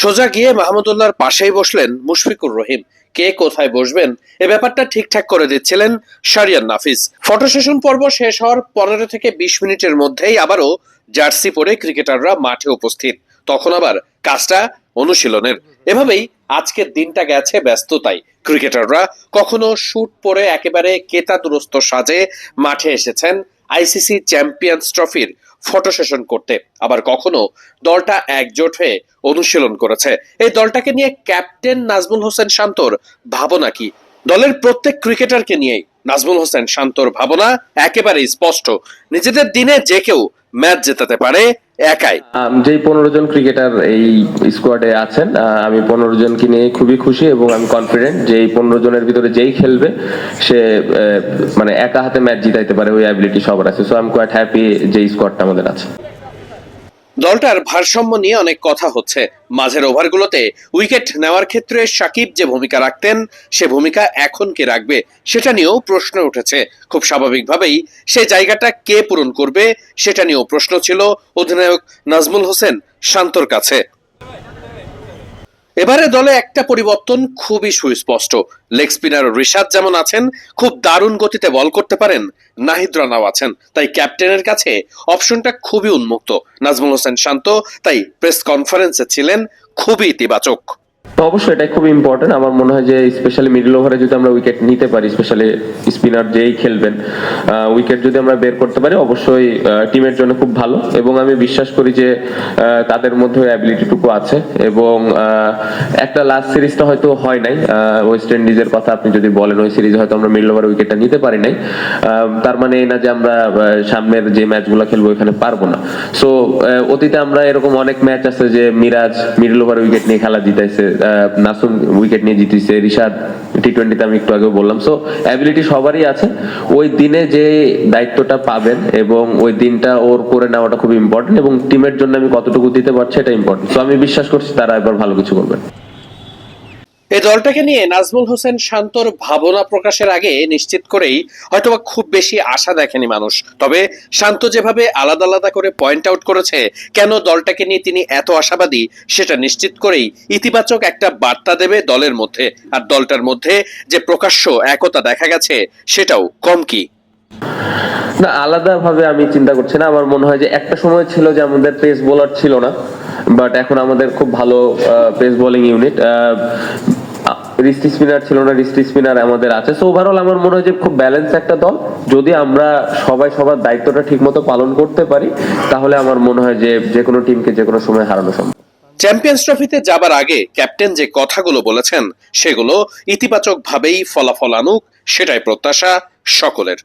সোজা গিয়ে মাহমুদুল্লাহর পাশেই বসলেন মুশফিকুর রহিম। কে কোথায় বসবেন? এ ব্যাপারটা ঠিকঠাক করে দিচ্ছিলেন শারিয়ান নাফিস। ফটো সেশন পর্ব শেষ হওয়ার পনেরো থেকে বিশ মিনিটের মধ্যেই আবারও জার্সি পরে ক্রিকেটাররা মাঠে উপস্থিত। তখন আবার কাজটা অনুশীলনের। এভাবেই আজকের দিনটা গেছে ব্যস্ততায়। ক্রিকেটাররা কখনো শুট পরে একেবারে কেতাদুরস্ত সাজে মাঠে এসেছেন। আইসিসি চ্যাম্পিয়ন্স ট্রফির ফটো সেশন করতে। আবার কখনো দলটা একজোট হয়ে অনুশীলন করেছে। এই দলটাকে নিয়ে ক্যাপ্টেন নাজমুল হোসেন শান্তর ভাবনা কি? দলের প্রত্যেক ক্রিকেটারকে নিয়েই নাজমুল হোসেন শান্তর ভাবনা একেবারেই স্পষ্ট। নিজেদের দিনে যে কেউ ম্যাচ জেতাতে পারে একাই। যেই পনেরো জন ক্রিকেটার এই স্কোয়াডে আছেন আমি পনেরো জনকে নিয়ে খুবই খুশি এবং আমি কনফিডেন্ট যে এই পনেরো জনের ভিতরে যেই খেলবে, সে মানে একা হাতে ম্যাচ জিতাইতে পারে, ওই অ্যাবিলিটি সবার আছে। সো আমি কোয়াইট হ্যাপি যে স্কোয়াডটা আমাদের আছে। দলটার ভারসাম্য নিয়ে অনেক কথা হচ্ছে। মাঝের ওভারগুলোতে উইকেট নেওয়ার ক্ষেত্রে সাকিব যে ভূমিকা রাখতেন, সে ভূমিকা এখন কে রাখবে, সেটা নিয়েও প্রশ্ন উঠেছে। খুব স্বাভাবিকভাবেই সে জায়গাটা কে পূরণ করবে, সেটা নিয়েও প্রশ্ন ছিল অধিনায়ক নাজমুল হোসেন শান্তর কাছে। এবারে দলে একটা পরিবর্তন খুবই সুস্পষ্ট। লেগ স্পিনার ঋষাদ যেমন আছেন, খুব দারুণ গতিতে বল করতে পারেন, নাহিদ রানাও আছেন। তাই ক্যাপ্টেনের কাছে অপশনটা খুবই উন্মুক্ত। নাজমুল হোসেন শান্ত, তাই প্রেস কনফারেন্সে ছিলেন খুবই ইতিবাচক। তো অবশ্যই এটা খুব ইম্পর্টেন্ট আমার মনে হয় যে স্পেশালি মিডল ওভারে যদি আমরা উইকেট নিতে পারি স্পেশালি স্পিনার যেই খেলবেন উইকেট যদি আমরা বের করতে পারি, অবশ্যই টিমের জন্য খুব ভালো। এবং আমি বিশ্বাস করি যে তাদের মধ্যে অ্যাবিলিটিটুকু আছে। এবং একটা লাস্ট সিরিজটা হয়তো হয় নাই। ওয়েস্ট ইন্ডিজের কথা আপনি যদি বলেন, ওই সিরিজে হয়তো আমরা মিডল ওভারে উইকেটটা নিতে পারি নাই। তার মানে এই না যে আমরা সামনের যে ম্যাচগুলো খেলব এখানে পারব না। সো অতীতে আমরা এরকম অনেক ম্যাচ আছে যে মিরাজ মিডল ওভার উইকেট নিয়ে খেলা জিতাইছে। নাসুম উইকেট নিয়ে জিতেছে, রিশাদ টি টোয়েন্টিতে আমি একটু আগে বললাম। সো অ্যাবিলিটি সবারই আছে। ওই দিনে যে দায়িত্বটা পাবেন এবং ওই দিনটা ওর করে নেওয়াটা খুব ইম্পর্টেন্ট এবং টিমের জন্য আমি কতটুকু দিতে পারছি এটা ইম্পর্টেন্ট সো আমি বিশ্বাস করছি তারা একবার ভালো কিছু করবেন। এই দলটাকে নিয়ে নাজমুল হোসেন শান্তর ভাবনা প্রকাশের আগে নিশ্চিত করেই হয়তোবা খুব বেশি আশা দেখেনি মানুষ। তবে শান্ত যেভাবে আলাদা আলাদা করে পয়েন্ট আউট করেছে, কেন দলটাকে নিয়ে তিনি এত আশাবাদী, সেটা নিশ্চিত করেই ইতিবাচক একটা বার্তা দেবে দলের মধ্যে। আর দলটার মধ্যে যে প্রকাশ্য একতা দেখা গেছে, সেটাও কম কি? না আলাদা ভাবে আমি চিন্তা করছি না। আমার মনে হয় যে একটা সময় ছিল যে আমাদের পেস বোলার ছিল না বাট এখন আমাদের খুব ভালো pace bowling unit wristy spinner ছিল না রিস্টি স্পিনার আমাদের আছে। সো ওভারঅল আমার মনে হয় যে খুব ব্যালেন্স একটা দল। যদি আমরা সবাই সবার দায়িত্বটা ঠিকমতো পালন করতে পারি, তাহলে আমার মনে হয় যে যে কোনো টিমকে যে কোনো সময় হারানো সম্ভব। চ্যাম্পিয়ন্স ট্রফিতে যাবার আগে ক্যাপ্টেন যে কথাগুলো বলেছেন, সেগুলো ইতিবাচক ভাবেই ফলাফল আনুক, সেটাই প্রত্যাশা সকলের।